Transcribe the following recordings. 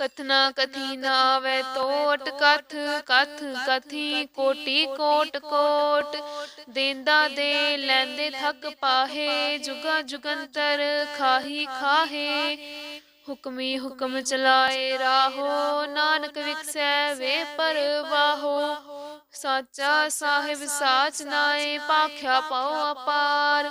ਕਥਨਾ ਕਥੀ ਨਾ ਤੋਟ ਕਥ ਕਥ ਕਥੀ ਕੋਟੀ ਕੋਟ ਕੋਟ। ਦੇਂਦਾ ਦੇ ਲੈਂਦੇ ਥੱਕ ਪਾਹੇ, ਜੁਗਾ ਜੁਗੰਤਰ ਖਾਹੀ ਖਾਹੇ। ਹੁਕਮੀ ਹੁਕਮ ਚਲਾਏ ਰਾਹੋ, ਨਾਨਕ ਵਿਖਸੈ ਵੇ ਪਰਵਾਹੋ। ਸਾਚਾ ਸਾਹਿਬ ਸਾਚ ਨਾਏ ਪਾਖਿਆ ਪਾਉ ਅਪਾਰ।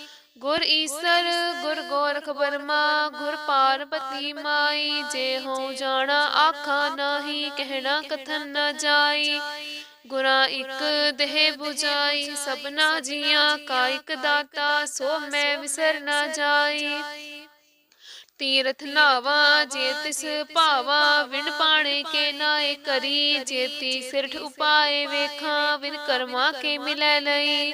ਗੁਰ ਈਸਰ, ਗੁਰ ਗੋਰਖ ਬਰਮਾ ਗੁਰ ਪਾਰਬਤੀ ਮਾਈ, ਜੇ ਹੋ ਜਾਣਾ ਆਖਾ ਨਾਹੀ, ਕਹਿਣਾ ਕਥਨ ਨਾ ਜਾਈ। ਗੁਰਾਂ ਇੱਕ ਦੇਹ 부ਜਾਈ ਸਭਨਾ ਜੀਆਂ ਕਾ ਇੱਕ ਦਾਤਾ, ਸੋ ਮੈਂ ਵਿਸਰ ਨਾ ਜਾਈ। ਤੀਰਥ ਨਾਵਾ, ਜੇ ਤਿਸ ਭਾਵਾ, ਵਿਣ ਪਾਣੇ ਕੇ ਨਾਏ ਕਰੀ। ਜੇਤੀ ਸਿਰਠ ਉਪਾਏ ਵੇਖਾਂ ਵਿਨ ਕਰਮਾ ਕੇ ਮਿਲੈ ਲਈ।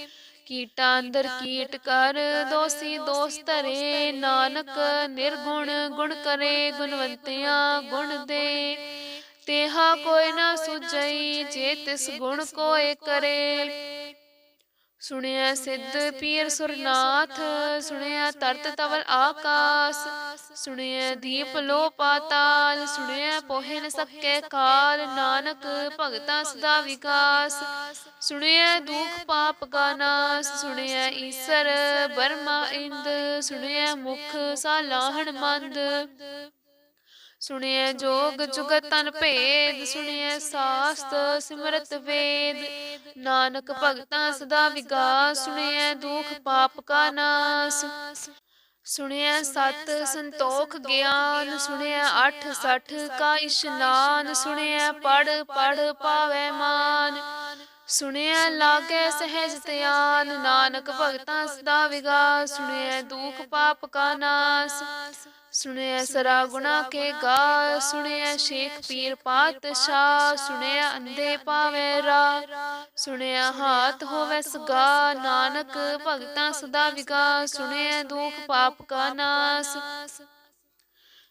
ਕੀਟਾਂ ਅੰਦਰ ਕੀਟ ਕਰ, ਦੋਸੀ ਦੋਸ ਨਾਨਕ ਨਿਰਗੁਣ ਗੁਣ ਕਰੇ, ਗੁਣਵੰਤਿਆਂ ਗੁਣ ਦੇ। ਤੇਹਾ ਕੋਈ ਨਾ ਸੁਝਈ, ਜੇ ਤਿਸ ਗੁਣ ਕੋਏ ਕਰੇ। ਸੁਣਿਆ ਸਿੱਧ ਪੀਰ ਸੁਰਨਾਥ ਸੁਣਿਆ ਤਰਤ ਤਵਲ ਆਕਾਸ। ਸੁਣਿਆ ਦੀਪ ਲੋ ਪਾਤਾਲ ਸੁਣਿਆ ਪੋਹਿ ਨ ਸਕੇ ਕਾਲ ਨਾਨਕ ਭਗਤਾ ਸਦਾ ਵਿਕਾਸ। ਸੁਣਿਆ ਦੁਖ ਪਾਪ ਕਾ ਨਾਸ। ਸੁਣਿਆ ਈਸਰ ਬਰਮਾ ਇੰਦ। ਸੁਣਿਆ ਮੁਖ ਸਾਲਾਹਣ ਮੰਦ। ਸੁਣਿਐ ਜੋਗ ਜੁਗਤ ਤਨ ਭੇਦ। ਸੁਣਿਐ ਸਾਸਤ ਸਿਮਰਤ ਵੇਦ। ਨਾਨਕ ਭਗਤਾਂ ਸਦਾ ਵਿਗਾਸ ਸੁਣਿਐ ਦੁਖ ਪਾਪ ਕਾ ਨਾਸ। ਸੁਣਿਐ ਸਤ ਸੰਤੋਖ ਗਿਆਨ ਸੁਣਿਐ ਅਠ ਸਠ ਕਾ ਇਸ਼ਨਾਨ ਸੁਣਿਐ ਪੜ ਪੜ ਪਾਵੈ ਮਾਨ। ਸੁਣਿਆ ਲਾਗੇ ਸਹਿਜ ਧਿਆਨ, ਨਾਨਕ ਭਗਤਾਂ ਸਦਾ ਵਿਗਾਸ ਸੁਣਿਆ ਦੁਖ ਪਾਪ ਕਾ ਨਾਸ ਸੁਣਿਆ ਸਰਾ ਗੁਨਾ ਕੇ ਗਾ ਸੁਣਿਆ ਸ਼ੇਖ ਪੀਰ ਪਾਤਸ਼ਾਹ ਸੁਣਿਆ ਅੰਧੇ ਪਾਵੇ ਰਾ ਸੁਣਿਆ ਹਾਥ ਹੋਵੇ ਸਗਾ, ਨਾਨਕ ਭਗਤਾਂ ਸਦਾ ਵਿਗਾਸ ਸੁਣਿਆ ਦੁਖ ਪਾਪ ਕਾ ਨਾਸ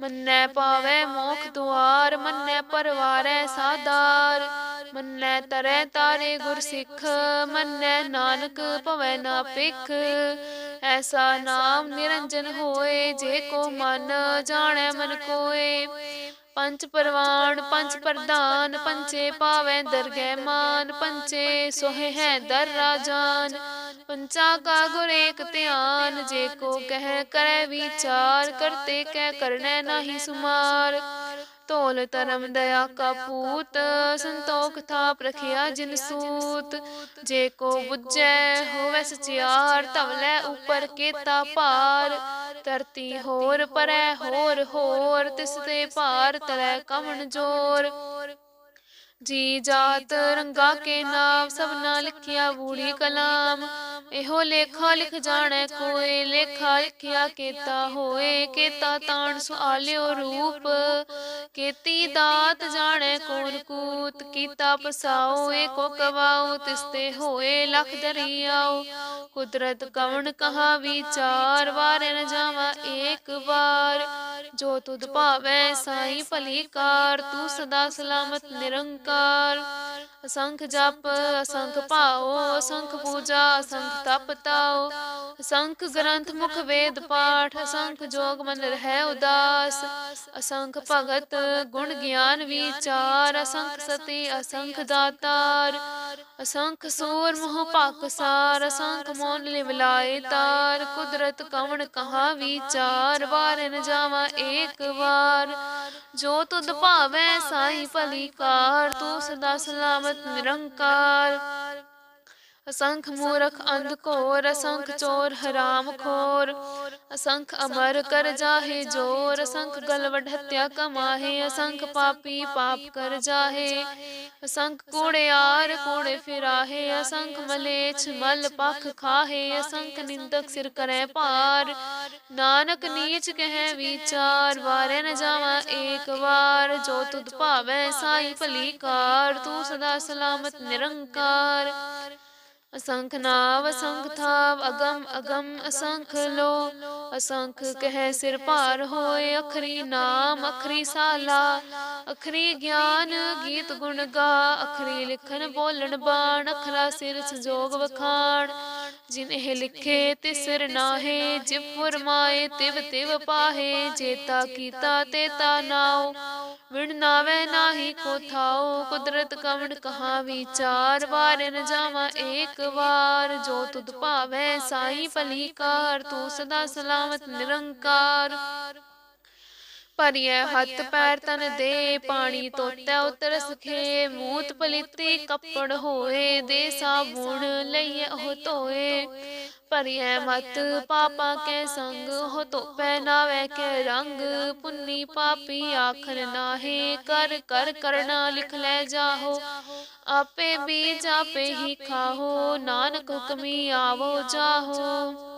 ਮੰਨੈ ਪਾਵੈ ਮੋਖ ਦੁਆਰ, ਮੰਨੈ ਪਰਵਾਰੈ ਸਾਦਾਰ। ਮੰਨੈ ਤਰੈ ਤਾਰੇ ਗੁਰ ਸਿੱਖ, ਮੰਨੈ ਨਾਨਕ ਭਵੈ ਨਾ ਪਿਖ ਐਸਾ ਨਾਮ ਨਿਰੰਜਨ ਹੋਏ, ਜੇ ਕੋ ਮਨ ਜਾਣੈ ਮਨ ਕੋਏ। ਪੰਜ ਪਰਵਾਨ ਪੰਜ ਪ੍ਰਧਾਨ ਪੰਚੇ ਪਾਵੈ ਦਰਗਹਿ ਮਾਨ ਪੰਚੇ ਸੋਹਿ ਹੈ ਦਰ ਰਾਜਾਨ। ਪੰਚਾ ਕਾ ਗੁਰ ਏਕ ਧਿਆਨ, ਜੇ ਕੋ ਕਹਿ ਕਰੈ ਵਿਚਾਰ, ਕਰਤੇ ਕਹਿ ਕਰਨੈ ਨਾਹੀ ਸੁਮਾਰ। ਤੋਲ ਧਰਮ ਦਇਆ ਕਾ ਪੂਤ, ਸੰਤੋਖ ਥਾਪ ਰਖਿਆ ਜਿਨ ਸੂਤ। ਜੇ ਕੋ ਬੁੱਝੈ ਹੋਵੇ ਸਚਿਆਰ ਤਵਲੇ ਉਪਰ ਕੇਤਾ ਭਾਰ। ਧਰਤੀ ਹੋਰ ਪਰੈ ਹੋਰ ਹੋਰ, ਤਿਸ ਤੇ ਭਾਰ ਤਲੈ ਕਵਣ ਜੋਰ। ਜੀ ਜਾਤ ਰੰਗਾ ਕੇ ਨਾਮ ਸਭਨਾ ਲਿਖਿਆ ਬੂੜੀ ਕਲਾਮ। ਇਹੋ ਲੇਖਾ ਲਿਖ ਜਾਣੈ ਕੋਏ, ਲੇਖਾ ਲਿਖਿਆ ਕੇਤਾ ਹੋਏ, ਕੇਤਾ ਤਾਣ ਸੁਆਲਿਓ ਰੂਪ। ਕੀਤੀ ਦਾਤ ਜਾਣੈ ਕੋਨ ਕੂਤ ਕੀਤਾ ਪਸਾਓ ਏਕੋ ਕਵਾਓ ਤਿਸਤੇ ਹੋਏ ਲਖ ਦਰਿਆਓ। ਕੁਦਰਤ ਕਵਣ ਕਹਾ ਵਿਚਾਰ ਵਾਰੇ ਨ ਜਾਵਾ ਏਕ ਵਾਰ। ਜੋ ਤੁਧ ਭਾਵੈ ਸਾਈ ਭਲੀ ਕਾਰ ਤੂੰ ਸਦਾ ਸਲਾਮਤ ਨਿਰੰਕਾਰ। ਅਸੰਖ ਜਪ ਅਸੰਖ ਭਾਓ ਅਸੰਖ ਪੂਜਾ ਅਸੰਖ ਤਪ ਤਾਓ ਅਸੰਖ ਗ੍ਰੰਥ ਮੁਖ ਵੇਦ ਪਾਠ ਅਸੰਖ ਜੋਗ ਮਨ ਰਹਿ ਉਦਾਸ। ਅਸੰਖ ਭਗਤ ਗੁਣ ਗਿਆਨ ਵਿਚਾਰ ਅਸੰਖ ਸਤੀ ਅਸੰਖ ਦਾਤਾਰ। ਅਸੰਖ ਸੂਰ ਮੋਹ ਭਕ ਸਾਰ ਅਸੰਖ ਮੋਨ ਲਿਵਲਾਏ ਤਾਰ। ਕੁਦਰਤ ਕਵਣ ਕਹਾ ਵਿਚਾਰ ਵਾਰ ਨ ਜਾਵਾ ਏਕ ਵਾਰ। ਜੋ ਤੁਧ ਭਾਵੈ ਸਾਈ ਭਲੀ ਕਾਰ ਤੂੰ ਸਦਾ ਸਲਾਮਤ ਨਿਰੰਕਾਰ। ਅਸੰਖ ਮੂਰਖ ਅੰਧ ਘੋਰ ਅਸੰਖ ਚੋਰ ਹਰਾਮ ਖੋਰ। ਅਸੰਖ ਅਮਰ ਕਰ ਜਾਹੇ ਜੋਰ ਅਸੰਖ ਗਲਵਡ ਹਤਿਆ ਕਮਾਹੇ ਅਸੰਖ ਪਾਪੀ ਪਾਪ ਕਰ ਜਾਹੇ। ਅਸੰਖ ਕੂੜਿਆਰ ਕੂੜੇ ਫਿਰਾਹੇ ਅਸੰਖ ਮਲੇਛ ਮਲ ਪਖ ਖਾਹੇ ਅਸੰਖ ਨਿੰਦਕ ਸਿਰ ਕਰੈ ਭਾਰ ਨਾਨਕ ਨੀਚ ਕਹਿ ਵਿਚਾਰ ਵਾਰੇ ਨ ਜਾਵਾ ਏਕ ਵਾਰ। ਜੋ ਤੁਧ ਭਾਵੈ ਸਾਈ ਭਲੀ ਕਾਰ ਤੂੰ ਸਦਾ ਸਲਾਮਤ ਨਿਰੰਕਾਰ। ਅਸੰਖ ਨਾਵ ਅਸੰਖ ਥਾਵ ਅਗਮ ਅਗਮ ਅਸੰਖ ਲੋ। ਅਸੰਖ ਕਹਿ ਸਿਰ ਭਾਰ ਹੋਏ ਅਖਰੀ ਨਾਮ ਅਖਰੀ ਸਾਲਾ। ਅਖਰੀ ਗਿਆਨ ਗੀਤ ਗੁਣ ਗਾ। ਅਖਰੀ ਲਿਖਨ ਬੋਲਣ ਬਾਣ ਅਖਰਾ ਸਿਰ ਸੰਜੋਗ ਵਖਾਣ। ਜਿਨ ਇਹ ਲਿਖੇ ਤਿਸਰ ਨਾਹੇ ਜਿਵ ਫਰਮਾਏ ਤਿਵ ਤਿਵ ਪਾਹੇ ਜੇਤਾ ਕੀਤਾ ਤੇਤਾ ਨਾਉ। ਵਿਣ ਨਾਵੇ ਨਾਹੀ ਕੋ ਥਾਉ, ਕੁਦਰਤ ਕਵਣ ਕਹਾ ਵਿਚਾਰ, ਵਾਰ ਨ ਜਾਵਾ ਏਕ ਵਾਰ, ਜੋ ਤੁਧ ਭਾਵੈ ਸਾਈ ਭਲੀ ਕਾਰ, ਤੂੰ ਸਦਾ ਸਲਾਮਤ ਨਿਰੰਕਾਰ। ਭਰੀਐ ਹੱਥ ਪੈਰ ਤਨ ਦੇ ਪਾਣੀ ਤੋਤੈ ਉਤਰ ਸਖੇ ਮੂਤ ਪਲੀਤੀ ਕੱਪੜ ਹੋਏ ਦੇ ਸਾਬੁਣ ਲਈਏ ਉਹ ਧੋਏ। ਭਰੀਐ ਮਤ ਪਾਪਾ ਕੇ ਸੰਗ ਹੋ ਤੋ ਪਹਿਨਾਵੇ ਕੇ ਰੰਗ ਪੁੰਨੀ ਪਾਪੀ ਆਖਨ ਨਾਹੀ ਕਰ ਕਰ ਕਰਨਾ ਲਿਖ ਲੈ ਜਾਹੋ। ਆਪੇ ਬੀਜ ਆਪੇ ਹੀ ਖਾਹੋ ਨਾਨਕ ਹੁਕਮੀ ਆਵੋ ਜਾਹੋ।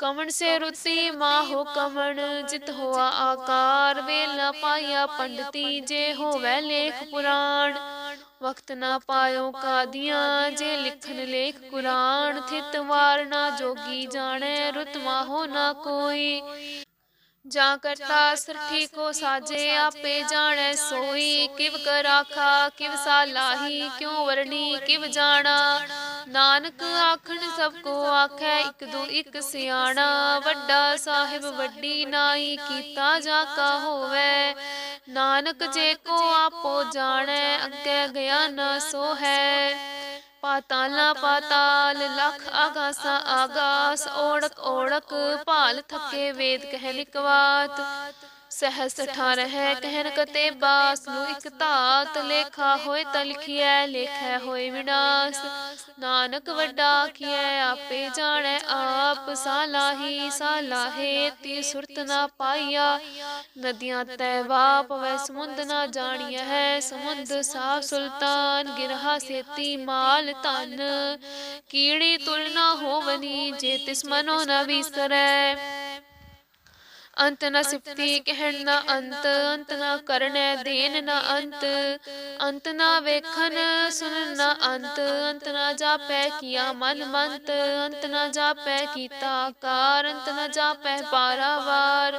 ਕਵਣ ਸੇ ਰੁਤੀ ਮਾਹੋ ਕਵਣ ਜਿਤ ਹੋਆ ਆਕਾਰ ਵੇਲਾ ਪਾਇਆ ਪੰਡਤੀ ਜੇ ਹੋਵੇ ਲੇਖ ਪੁਰਾਣ। ਵਕਤ ਨਾ ਪਾਇਓ ਕਾਦੀਆਂ ਜੇ ਲਿਖਨ ਲੇਖ ਕੁਰਾਨ ਥਿਤ ਵਾਰ ਨਾ ਜੋਗੀ ਜਾਣੈ ਰੁਤ ਮਾਹੋ ਨਾ ਕੋਈ। ਜਾਂ ਕਰਤਾ ਸਰਠੀ ਕੋ ਸਾਜੇ ਆਪੇ ਜਾਣੈ ਸੋਈ। ਕਿਵ ਕਰ ਆਖਾ ਕਿਵ ਸਾਲਾਹੀ ਕਿਉ ਵਰਣੀ ਕਿਵ ਜਾਣਾ? ਨਾਨਕ ਆਖਣ ਸਭ ਕੋ ਆਖੈ, ਇਕ ਦੂ ਇਕ ਸਿਆਣਾ, ਵੱਡਾ ਸਾਹਿਬ ਵੱਡੀ ਨਾਈ ਕੀਤਾ ਜਾ ਕਾ ਹੋਵੇ। ਨਾਨਕ ਜੇ ਕੋ ਆਪੋ ਜਾਣੈ, ਅੱਗੇ ਗਿਆ ਨਾ ਸੋ ਹੈ ਪਾਤਾਲਾ ਪਾਤਾਲ, ਲਖ ਆਗਾਸਾ ਆਗਾਸ ਓੜਕ ਓੜਕ ਭਾਲ ਥੱਕੇ ਵੇਦ ਕਹਿ ਲਿਕਵਾਤ ਸਹਸ ਠਾਰਹਿ ਕਹਿਨ ਕਤੇ ਬਾਸ ਨੂੰ ਇਕ ਧਾਤ ਲੇਖਾ ਹੋਏ ਤਾਂ ਲਿਖਿਐ ਲੇਖੈ ਹੋਏ ਵਿਨਾਸ਼। ਨਾਨਕ ਵੱਡਾ ਕੀਐ ਆਪੇ ਜਾਣੈ ਆਪ ਸਾਲਾਹੀ ਸਾਲਾਹੇ ਤੀ ਸੁਰਤ ਨਾ ਪਾਈਆ। ਨਦੀਆਂ ਤੈ ਵਾਪ ਵੈ ਸਮੁੰਦ ਨਾ ਜਾਣੀਐ ਹੈ ਸਮੁੰਦ ਸਾਫ਼ ਸੁਲਤਾਨ ਗਿਰਹਾ ਸੇਤੀ ਮਾਲ ਧਨ। ਕੀੜੀ ਤੁਲ ਨਾ ਹੋਵਨੀ ਜੇ ਤਿਸ ਮਨੋ ਨ ਵਿਸਰੈ। ਅੰਤ ਨ ਸਿਫਤੀ ਕਹਿਣ ਨਾ ਅੰਤ ਅੰਤ ਨਾ ਕਰਨੈ ਦੇਨ ਨਾ ਅੰਤ ਅੰਤ ਨਾ ਵੇਖਨ ਸੁਨਨ ਨਾ ਅੰਤ ਅੰਤ ਨਾ ਜਾਪੈ ਕੀਆ ਮਨ ਮੰਤ ਅੰਤ ਨਾ ਜਾਪੈ ਕੀਤਾ ਕਾਰ ਅੰਤ ਨਾ ਜਾਪੈ ਪਾਰਾਵਾਰ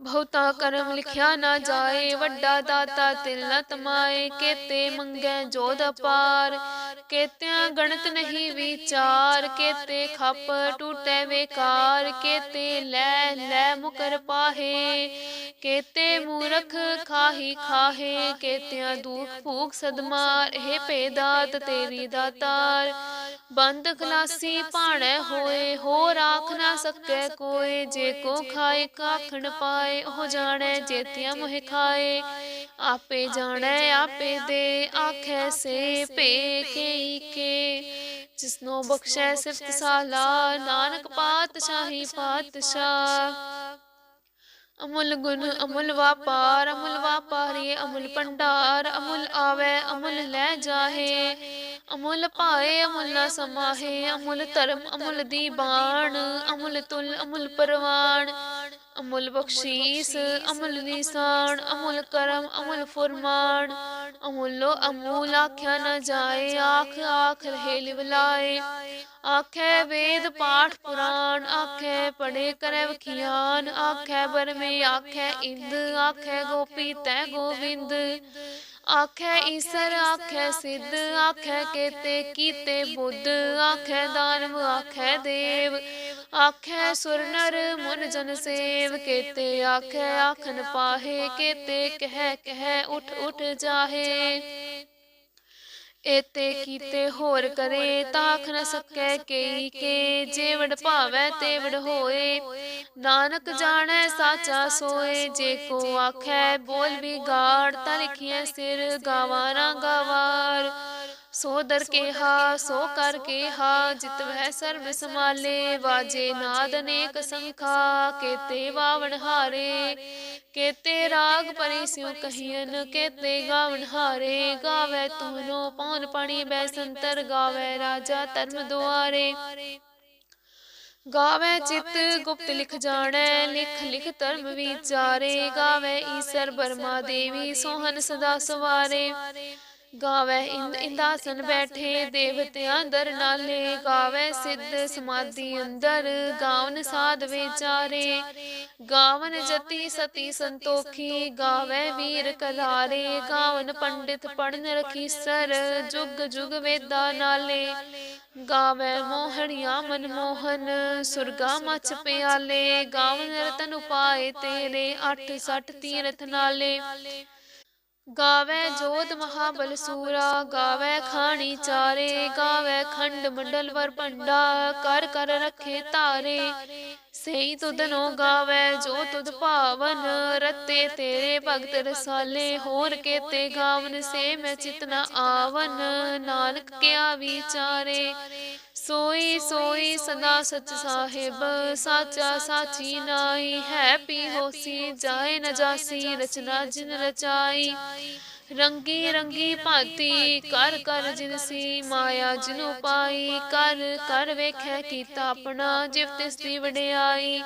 ਬਹੁਤਾ ਕਰਮ ਲਿਖਿਆ ਨਾ ਜਾਏ ਵੱਡਾ ਦਾਤਾ ਤਿਲ ਨਾ ਤਮਾਏ ਕੇਤੇ ਮੰਗੈ ਜੋਧ ਅਪਾਰ। ਕੇਤਿਆਂ ਗਣਤ ਨਹੀਂ ਵਿਚਾਰ, ਕੇਤੇ ਖੱਪ ਟੂਟੈ ਵੇਕਾਰ, ਕੇਤੇ ਲੈ ਲੈ ਮੁਕਰ ਪਾਹੇ, ਕੇਤੇ ਮੂਰਖ ਖਾਹੀ ਖਾਹੇ, ਕੇਤਿਆਂ ਦੁਖ ਭੂਖ ਸਦਮਾਰ ਇਹ ਭੇਦਾਤ ਤੇਰੀ ਦਾਤਾਰ। ਬੰਦ ਖਲਾਸੀ ਭਾਣੈ ਹੋਏ ਹੋ ਰਾਖ ਨਾ ਸਕੈ ਕੋਏ, ਜੇ ਕੋ ਖਾਏ, ਕਾਖਣ ਪਾਏ, ਉਹ ਜਾਣੈ ਜੇਤਿਆਂ ਮੋਹ ਖਾਏ। ਆਪੇ ਜਾਣੈ ਆਪੇ ਦੇ ਆਖੈ ਸੇ ਭੇ ਕੇ ਕੇ ਜਿਸਨੋ ਬਖਸ਼ੈ ਸਿਫਤ ਸਾਲਾ ਨਾਨਕ ਪਾਤਸ਼ਾਹੀ ਪਾਤਸ਼ਾਹ ਅਮੁੱਲ ਗੁਣ ਅਮੁੱਲ ਵਾਪਾਰ ਅਮੁੱਲ ਵਾਪਾਰੀ ਅਮੁੱਲ ਭੰਡਾਰ ਅਮੁੱਲ ਆਵੇ ਅਮੁੱਲ ਲੈ ਜਾਹੇ। ਅਮੁੱਲ ਪਾਏ ਅਮੁੱਲ ਨਾ ਸਮਾਹੇ ਅਮੁੱਲ ਧਰਮ ਅਮੁੱਲ ਦੀ ਬਾਣ ਅਮੁੱਲ ਤੁਲ ਅਮੁੱਲ ਪਰਵਾਨ ਅਮੁੱਲ ਬਖਸ਼ੀਸ ਅਮੁੱਲ ਨਿਸ਼ਾਨ ਅਮੁੱਲ ਕਰਮ ਅਮੁੱਲ ਫੁਰਮਾਨ। ਅਮੁੱਲੋ ਅਮੂਲ ਆਖਿਆ ਨਾ ਜਾਏ ਆਖ ਆਖ ਰਹੇ ਲਿਵਲਾਏ। ਆਖੇ ਵੇਦ ਪਾਠ ਪੁਰਾਣ ਆਖੇ ਪੜੇ ਕਰੇ ਵਖਿਆਨ ਆਖੇ ਬਰਮੇ ਆਖੇ ਇੰਦ ਆਖੇ ਗੋਪੀ ਤੈ ਗੋਵਿੰਦ। ਆਖੇ ਈਸਰ ਆਖੇ ਸਿੱਧ ਆਖੇ ਕੇਤੇ ਕੀਤੇ ਬੁੱਧ ਆਖੇ ਦਾਨਵ ਆਖੇ ਦੇਵ। ਆਖੇ ਸੁਰ ਨਰ ਮਨ ਜਨ ਸੇਵ ਕੇਤੇ, ਆਖੈ ਆਖਨ ਪਾਹੇ ਕੇਤੇ, ਕਹਿ ਕਹਿ ਉਠ ਉਠ ਜਾਹੇ। ਏਤੇ ਕੀਤੇ ਹੋਰ ਕਰੇ, ਤਾਖ ਨ ਸਕੈ ਕੇਈ ਕੇ, ਜੇਵੜ ਭਾਵੈ ਤੇਵੜ ਹੋਏ। ਨਾਨਕ ਜਾਣੈ ਸਾਚਾ ਸੋਏ, ਜੇ ਕੋ ਆਖੈ ਬੋਲ ਵਿਗਾੜ, ਤਾਂ ਲਿਖਿਐ ਸਿਰ ਗਾਵਾਰਾ ਗਾਵਾਰ। ਸੋ ਦਰ ਕੇ ਹਾ ਸੋ ਕਰ ਕੇ ਹਾ ਜਿਤ ਵਹਿ ਸਰਬ ਸਮਾਲੇ ਵਾਜੇ ਨਾਦ ਅਨੇਕ ਸੰਖਾ ਕੇਤੇ ਵਾਵਣ ਹਾਰੇ ਕੇਤੇ ਰਾਗ ਪਰੀ ਸਿਉ ਕਹੀਨ ਕੇਤੇ ਗਾਵਣ ਹਾਰੇ ਗਾਵੇ ਤੁਮਨੋ ਪੌਨ ਪਾਣੀ ਬੈ ਸੰਤਰ ਗਾਵੇ ਰਾਜਾ ਧਰਮ ਦੁਆਰੇ। ਗਾਵੇ ਚਿਤ ਗੁਪਤ ਲਿਖ ਜਾਣੈ ਲਿਖ ਲਿਖ ਧਰਮ ਵਿਚਾਰੇ। ਗਾਵੇ ਈਸਰ ਬਰਮਾ ਦੇਵੀ ਸੋਹਨ ਸਦਾ ਸਵਾਰੇ। ਗਾਵੇ ਇੰਦ ਇੰਦਾਸਨ ਬੈਠੇ ਦੇਵਤਿਆਂ ਦਰ ਨਾਲੇ ਗਾਵੇ ਸਿੱਧ ਸਮਾਧੀ ਅੰਦਰ ਗਾਵਨ ਸਾਧ ਵਿਚਾਰੇ। ਗਾਵਨ ਜਤੀ ਸਤੀ ਸੰਤੋਖੀ ਗਾਵੇ ਵੀਰ ਕਲਾਰੇ ਗਾਵਨ ਪੰਡਿਤ ਪੜਨ ਰਖੀਸਰ ਜੁਗ ਜੁਗ ਵੇਦਾ ਨਾਲੇ। ਗਾਵੇ ਮੋਹਣਿਆ ਮਨਮੋਹਨ ਸੁਰਗਾ ਮਚ ਪਿਆਲੇ। ਗਾਵਨ ਰਤਨ ਉਪਾਏ ਤੇਰੇ ਅੱਠ ਸੱਠ ਤੀਰਥ ਨਾਲੇ। ਗਾਵੇ ਜੋਤ ਮਹਾਬਲ ਸੂਰਾ ਗਾਵੇ ਖਾਣੀ ਚਾਰੇ ਗਾਵੇ ਖੰਡ ਮੰਡਲ ਵਰ ਭੰਡਾ ਕਰ ਕਰ ਰੱਖੇ ਤਾਰੇ ਸਈ ਤੁਧਨੋ ਗਾਵੇ ਜੋ ਤੁਧ ਭਾਵਨ ਰਤੇ ਤੇਰੇ ਭਗਤ ਰਸਾਲੇ ਹੋਰ ਕੇਤੇ ਗਾਵਨ ਸੇ ਮੈਂ ਚਿਤਨਾ ਆਵਨ ਨਾਨਕ ਕਿਆ ਵਿਚਾਰੇ? ਸੋਈ ਸੋਈ ਸਦਾ ਸਚ ਸਾਹਿਬ ਸਾਚਾ ਸਾਚੀ ਨਾਈ ਹੈ ਪੀ ਹੋਸੀ ਜਾਏ ਨ ਜਾਸੀ ਰਚਨਾ ਜਿਨ ਰਚਾਈ। ਰੰਗੀ ਰੰਗੀ ਭਾਤੀ, ਕਰ ਕਰ ਜਿਨਸੀ ਮਾਇਆ ਜਿਨੂ ਪਾਈ, ਕਰ ਕਰ ਵੇਖੈ ਕੀਤਾ ਆਪਣਾ, ਜਿਵ ਦੀ ਵਡਿਆਈ।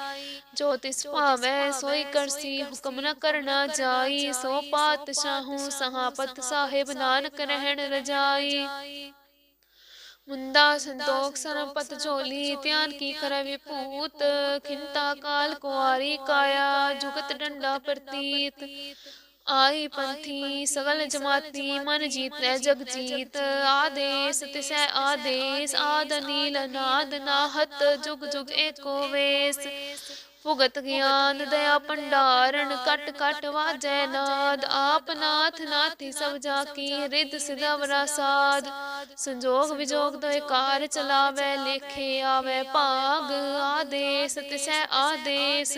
ਜੋ ਤਿਸ ਭਾਵੈ, ਸੋਈ ਕਰਸੀ, ਹੁਕਮ ਨ ਕਰਨਾ ਜਾਈ। ਸੋ ਪਾਤਸ਼ਾਹੂ ਸਹਾਪਤ ਸਾਹਿਬ ਨਾਨਕ ਰਹਿਣ ਰਜਾਈ। ਮੁੰਦਾ ਸੰਤੋਖ, ਸਰਪਤ ਝੋਲੀ, ਧਿਆਨ ਕੀ ਕਰੈ ਵਿਭੂਤ। ਖਿੰਤਾ ਕਾਲ ਕੁਆਰੀ ਕਾਇਆ, ਜੁਗਤ ਡੰਡਾ ਪ੍ਰਤੀਤ। ਆਈ ਪੰਥੀ ਸਗਲ ਜਮਾਤੀ ਮਨ ਜੀਤੈ ਜਗ ਜੀਤ ਆਦੇਸ ਤਿਸੈ ਆਦੇਸ ਆਦ ਨੀਲ ਨਾਦ ਨਾਹਤ ਜੁਗ ਜੁਗ ਏਕੋ ਵੇਸ। ਭੁਗਤ ਗਿਆਨ ਦਇਆ ਭੰਡਾਰਨ ਕਟ ਕਟ ਵਾਜੈ ਨਾਦ ਆਪ ਨਾਥ ਨਾਥੀ ਸਭ ਜਾ ਕੀ ਰਿੱਧ ਸਿਦਵਰਾ ਸਾਧ ਸੰਜੋਗ ਵਿਜੋਗ ਦੋਇ ਕਾਰ ਚਲਾਵੇ ਲੇਖੇ ਆਵੇ ਭਾਗ ਆਦੇਸ ਤਿਸੈ ਆਦੇਸ।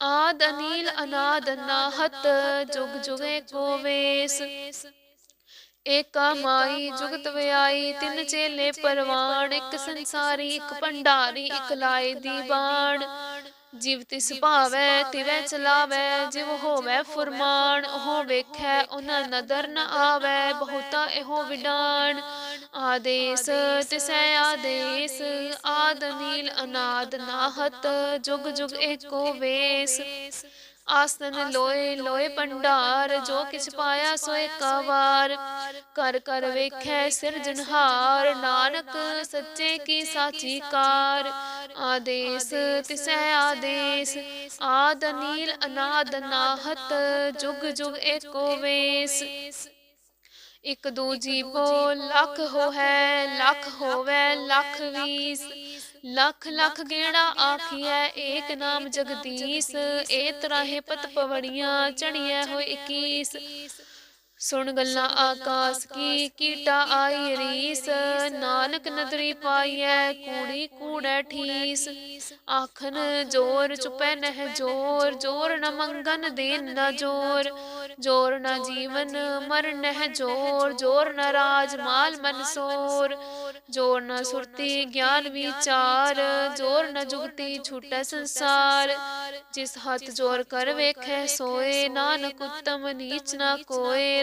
ਆਦ ਅਨੀਲ ਅਨਾਦ ਨਾਹਤ ਜੁਗ ਜੁਗੇ ਕੋ ਵੇਸ ਏਕਾ ਮਾਈ ਜੁਗਤ ਵਿਆਈ ਤਿੰਨ ਚੇਲੇ ਪਰਵਾਣ ਇੱਕ ਸੰਸਾਰੀ ਇੱਕ ਭੰਡਾਰੀ ਇੱਕ ਲਾਏ ਦੀ ਬਾਣ ਜਿਵ ਤਿਸ ਭਾਵੈ ਤਿਵੈ ਚਲਾਵੈ ਜਿਵ ਹੋਵੈ ਫੁਰਮਾਨ ਉਹ ਵੇਖੈ ਉਹਨਾਂ ਨਦਰ ਨ ਆਵੈ ਬਹੁਤਾ ਇਹੋ ਵਿਡਾਣ। ਆਦੇਸ ਤਿਸੈ ਆਦੇਸ ਆਦ ਨੀਲ ਅਨਾਦ ਨਾਹਤ ਜੁਗ ਜੁਗ ਏਕੋ ਵੇਸ। ਆਸਨ ਲੋਏ ਲੋਏ ਭੰਡਾਰ ਜੋ ਕਿਛ ਪਾਇਆ ਸੋ ਏਕਾ ਵਾਰ ਕਰ ਕਰ ਵੇਖੈ ਸਿਰਜਣਹਾਰ। ਨਾਨਕ ਸੱਚੇ ਕੀ ਸਾਚੀ ਕਾਰ। ਆਦੇਸ ਤਿਸੈ ਆਦੇਸ। ਆਦ ਨੀਲ ਅਨਾਦ ਨਾਹਤ। ਜੁਗ ਜੁਗ ਏਕੋ ਵੇਸ। ਇਕ ਦੂਜੀ ਬੋ ਲੱਖ ਹੋ ਹੈ ਲੱਖ ਹੋਵੇ ਲੱਖ ਵੀਸ। ਲੱਖ ਲੱਖ ਗੇੜਾ ਆਖੀਐ ਏਕ ਨਾਮ ਜਗਦੀਸ਼ ਏ ਤਰਾਹੇ ਪਤ ਪਵੜੀਆਂ ਚੜੀਐ ਹੋਏ 21 ਸੁਣ ਗੱਲਾਂ ਆਕਾਸ ਕੀ, ਕੀਟਾ ਆਈ ਰੀਸ, ਨਾਨਕ ਨਦਰੀ ਪਾਈਐ, ਕੂੜੀ ਕੂੜੈ ਠੀਸ। ਆਖਨ ਜੋਰ ਚੁਪੈ ਨਹਿ ਜੋਰ ਜੋਰ ਨ ਮੰਗਨ ਦੇਨ ਨ ਜੋਰ। ਜੋਰ ਨ ਜੀਵਨ ਮਰਨ ਨਹਿ ਜੋਰ ਜੋਰ ਨ ਰਾਜ ਮਾਲ ਮਨਸੋਰ ਜੋਰ ਨ ਸੁਰਤੀ ਗਿਆਨ ਵਿਚਾਰ, ਜੋਰ ਨ ਜੁਗਤੀ ਛੂਟੈ ਸੰਸਾਰ। ਜਿਸ ਹੱਥ ਜੋਰ ਕਰ ਵੇਖੈ ਸੋਏ, ਨਾਨਕ ਉਤਮ ਨੀਚ ਨਾ ਕੋਏ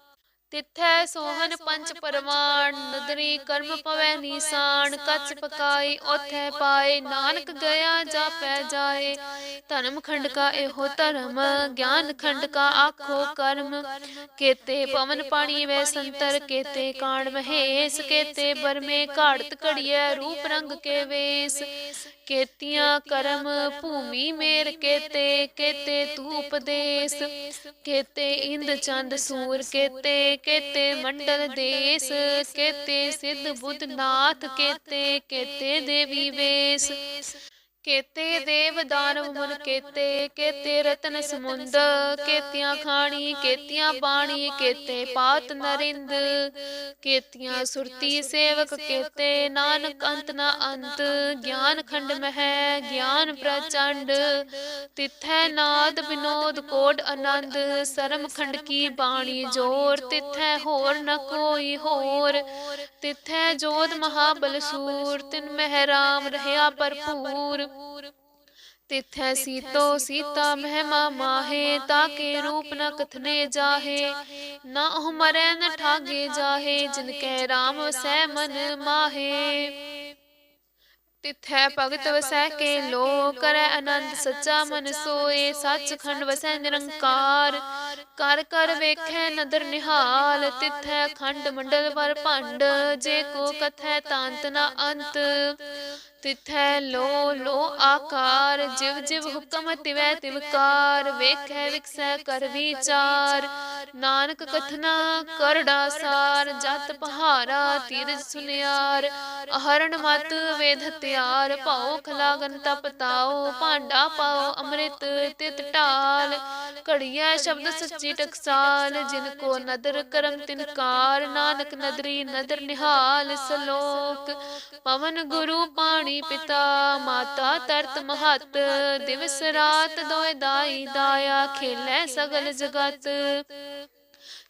ਤਿਥੈ ਸੋਹਨ ਪੰਚ ਪਰਵਾਨ ਨਦਰੀ ਕਰਮ ਪਵੈ ਨੀਸਾਨ, ਕੱਚ ਪਕਾਈ ਉਥੈ ਪਾਏ, ਨਾਨਕ ਗਿਆ ਜਾਪੈ ਜਾਏ। ਧਰਮ ਖੰਡ ਕਾ ਇਹੋ ਧਰਮ, ਗਿਆਨ ਖੰਡ ਕਾ ਆਖੋ ਕਰਮ। ਕੇਤੇ ਪਵਨ ਪਾਣੀ ਵੈ ਸੰਤਰ, ਕੇਤੇ ਕਾਣ ਮਹੇਸ, ਕੇਤੇ ਬਰਮੇ ਘਾੜਤ ਘੜੀਐ, ਰੂਪ ਰੰਗ ਕੇ ਵੇਸ। ਕੇਤੀਆਂ ਕਰਮ ਭੂਮੀ ਮੇਰ ਕੇਤੇ ਕੇਤੇ ਤੂ ਉਪਦੇਸ ਕੇਤੇ ਇੰਦ ਚੰਦ ਸੂਰ, ਕੇਤੇ ਕੇਤੇ ਮੰਡਲ ਦੇਸ ਕੇਤੇ ਸਿੱਧ ਬੁੱਧ ਨਾਥ ਕੇਤੇ ਕੇਤੇ ਦੇਵੀ ਵੇਸ। ਕੇਤੇ ਦੇਵ ਦਾਨਵ ਮੁਨ ਕੇਤੇ ਕੇਤੇ ਰਤਨ ਸਮੁੰਦ ਕੇਤੀਆਂ ਖਾਣੀ ਕੇਤੀਆਂ ਬਾਣੀ ਕੇਤੇ ਪਾਤ ਨਰਿੰਦ ਕੇਤੀਆਂ ਸੁਰਤੀ ਸੇਵਕ ਕੇਤੇ ਨਾਨਕ ਅੰਤ ਨਾ ਅੰਤ ਗਿਆਨ ਖੰਡ ਮਹਿ ਗਿਆਨ ਪ੍ਰਚੰਡ ਤਿਥੈ ਨਾਦ ਵਿਨੋਦ ਕੋਡ ਆਨੰਦ ਸਰਮ ਖੰਡ ਕੀ ਬਾਣੀ ਜੋਰ ਤਿਥੈ ਹੋਰ ਨ ਕੋਈ ਹੋਰ ਤਿਥੈ ਜੋਤ ਮਹਾਬਲ ਸੂਰ ਤਿਨ ਮਹਿ ਰਾਮ ਰਹਾ ਭਰਪੂਰ ਤਿਥੈ ਸੀਤੋ ਸੀਤਾ ਮਹਿਮਾ ਮਾਹੇ ਤਾਕੇ ਰੂਪ ਨ ਕਥਨੇ ਜਾਹੇ। ਨਾ ਉਹ ਮਰੈ ਨ ਠਾਗੇ ਜਾਹੇ ਜਿਨ ਕੈ RAM ਵਸੈ ਮਨ ਮਾਹੇ। ਤਿਥੈ ਭਗਤ ਵਸੈ ਕੇ ਲੋ ਕਰੈ ਆਨੰਦ ਸੱਚਾ ਮਨ ਸੋਏ ਸੱਚਖੰਡ ਵਸੈ ਨਿਰੰਕਾਰ। ਕਰ ਕਰ ਵੇਖੈ ਨਦਰ ਨਿਹਾਲ ਤਿਥੈ ਖੰਡ ਮੰਡਲ ਵਰ ਭੰਡ। ਜੇ ਕੋ ਕਥੈ ਤਾਂਤ ਨ ਅੰਤ। ਤਿਥੈ ਲੋ ਲੋ ਆਕਾਰ, ਜਿਵ ਜਿਵ ਹੁਕਮ ਤਿਵੈ ਤਿਵਕਾਰ ਵੇਖੈ ਵਿਕਸੈ ਕਰ ਵਿਚਾਰ। ਨਾਨਕ ਕਥਨਾ ਕਰੜਾ ਸਾਰ ਜਤ ਪਹਾਰਾ ਤੀਰਜ ਸੁਨਿਆਰ। ਅਹਰਣ ਮਤ ਵੇਦ ਹਤਿਆਰ ਭਾਉ ਖਲਾਗਨ ਤਪ ਭਾਂਡਾ ਪਾਓ ਅੰਮ੍ਰਿਤ ਤਿਤ ਢਾਲ। ਘੜੀਐ ਸ਼ਬਦ ਸੱਚੀ ਟਕਸਾਲ, ਜਿਨ ਕੋ ਨਦਰ ਕਰਮ ਤਿਨਕਾਰ ਨਾਨਕ ਨਦਰੀ ਨਦਰ ਨਿਹਾਲ ਸਲੋਕ, ਪਵਨ ਗੁਰੂ ਪਾਣੀ ਪਿਤਾ ਮਾਤਾ ਤਰਤ ਮਹਤ ਦਿਵਸ ਰਾਤ ਦੋਇ ਦਾਈ ਦਾਇਆ ਖੇਲੇ ਸਗਲ ਜਗਤ।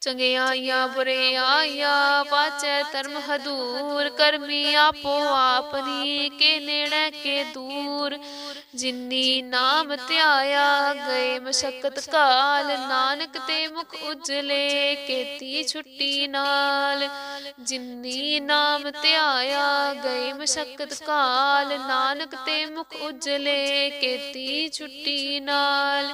ਚੰਗਿਆਈਆਂ ਬੁਰਿਆਈਆਂ ਪਾਚੈ ਧਰਮ ਹਦੂਰ, ਕਰਮੀ ਆਪੋ ਆਪਨੀ ਕੇ ਨੇੜੇ, ਕੇ ਦੂਰ। ਜਿਨੀ ਨਾਮ ਧਿਆਇਆ, ਗਏ ਮਸ਼ਕਤ ਕਾਲ, ਨਾਨਕ ਤੇ ਮੁਖ ਉਜਲੇ, ਕੀਤੀ ਛੁੱਟੀ ਨਾਲ। ਜਿਨੀ ਨਾਮ ਧਿਆਇਆ, ਗਏ ਮਸ਼ਕਤ ਕਾਲ, ਨਾਨਕ ਤੇ ਮੁਖ ਉਜਲੇ, ਕੀਤੀ ਛੁੱਟੀ ਨਾਲ।